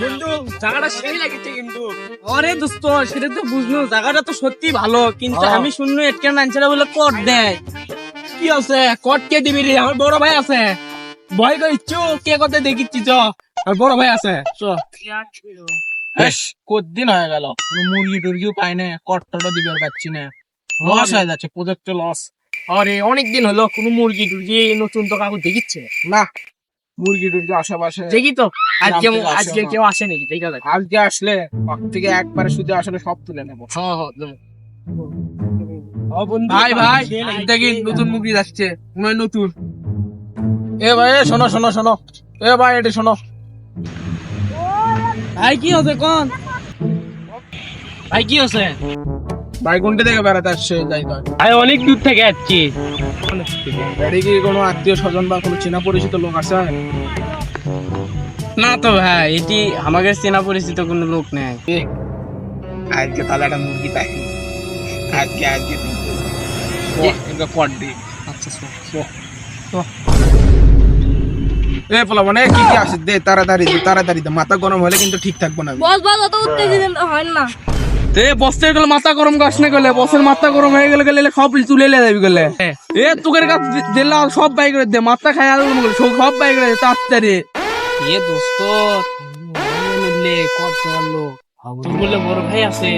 বন্ধু জায়গাটা সেই লাগছে কিন্তু। আরে দোস্ত সেটা তো বুঝলো জায়গাটা তো সত্যি ভালো কিন্তু হ্যাঁ। আমি শুনলো এটকে বলে কর দেয়। কি আছে? কট কে দিবি রে? আমার বড় ভাই আছে। ভয় করিচ্ছু কে দেখিচ্ছি চ। আমার বড় ভাই আছে চ। কতদিন হয়ে গেল? মুরগি টুরগিও পাই না কট্টটা দিবে আর পাচ্ছি না। লস হয়ে যাচ্ছে প্রজেক্ট লস আরে অনেক দিন হলো কোনো মুরগি টুরগি নতুন তো কাকু দেখিচ্ছে? না। মুরগি টুরগি আশেপাশে দেখি তো আজকে আজকে কেউ আসে নাকি দেখা যাক আজকে আসলে থেকে একবারে শুধু আসলে সব তুলে নেব। হ্যাঁ হ্যাঁ ভাই ভাই দেখি নতুন মুরগি মনে নতুন। এ ভাই এ শোনো শোনো শোনো। এ ভাই এটা শোনো। ভাই কি হচ্ছে কোন? ভাই কি হচ্ছে ভাই থেকে বেড়াতে আসছে যাই তো। ভাই অনেক দূর থেকে এদিকে কি কোনো আত্মীয় স্বজন বা কোনো চেনা পরিচিত লোক আছে? না তো ভাই এটি আমাদের চেনা পরিচিত কোনো লোক নেই। আজকে তাহলে একটা মুরগি পাই। আজকে আজকে এটা দি। আচ্ছা এ পোলা মানে কি কি আছে? দে তাড়াতাড়ি দে তাড়াতাড়ি দে। মাথা গরম হলে কিন্তু ঠিক থাকব না বস বস অত উত্তেজিত হয় না। তে বসতে গেলে মাথা গরম গাছ না গেলে বসের মাথা গরম হয়ে গেলে গেলে সব তুলে লে যাবি গেলে। এ তোকের কাছ দিলে সব বাই করে দে মাথা খাই সব বাই করে দে তাড়াতাড়ি। এ দোস্ত কত হলো তুমি বড় ভাই আছে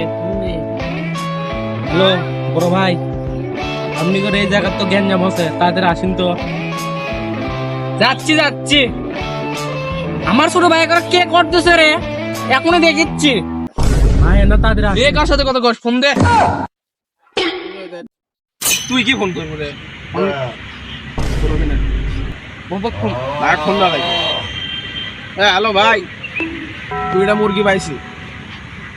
হ্যালো বড় ভাই আপনি করে এই জায়গার তো জ্ঞান যা বসে তাদের আসেন তো। যাচ্ছি যাচ্ছি। আমার ছোট ভাই কে করতেছে রে? এখনই দেখিচ্ছি। সাথে কথা কস? ফোন দে। তুই কি ফোন করবি রে? হ্যাঁ হ্যালো ভাই। দুইটা মুরগি পাইছি।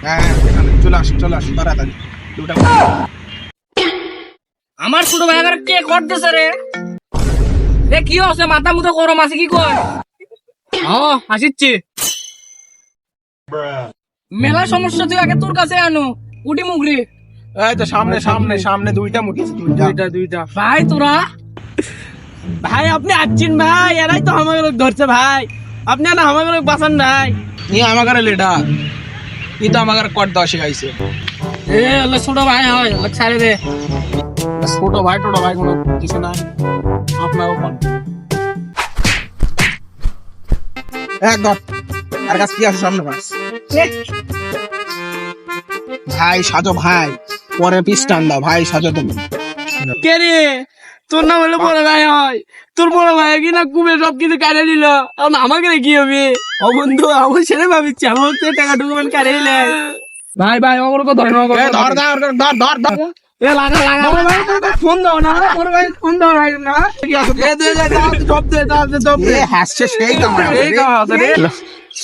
হ্যাঁ হ্যাঁ, চলে আস চলে আস তাড়াতাড়ি। দুটা আমার ছোট ভাই কে করতেছে রে? এ কি হচ্ছে? মাথা মুথা গরম আছে কি কর ও আসিচ্ছি। মেলা সমস্যা তুই আগে তোর কাছে আনো। উঠি মুগরি এই তো সামনে সামনে সামনে দুইটা আছে, দুইটা। দুইটা দুইটা। ভাই তোরা? ভাই আপনি আসছেন ভাই এরাই তো আমাকে লোক ধরছে ভাই। আপনি না আমাকে লোক বাঁচান ভাই। ই আমার লেডা। ই তো আমার কট দেওয়া শিখাইছে। এ হলো ছোট ভাই হয় লোক ছাড়ে দে। ছোট ভাই টোটো ভাই কোনো কিছু নাই। আপনার ওপর এক ধর। আর কাছে কি আছে সামনে বাস ভাই সাজো ভাই পরে পিস টান দাও ভাই সাজো তুমি। কে রে? তোর নাম হলো বড় ভাই হয়। তোর বড় ভাই কি না কুমে সব কিছু কাটে নিল এখন আমাকে কি হবে? ও বন্ধু আমার ছেলে ভাবিচ্ছি আমার তো টাকা ডকুমেন্ট কাটে নিলে ভাই ভাই আমার তো ধরে ধর ধর ধর ধর ধর এ লাগা লাগা। ভাই ফোন দাও না বড় ভাই ফোন দাও ভাই না। এ দে দে জব দে দে জব দে হাসছে সেই কথা রে।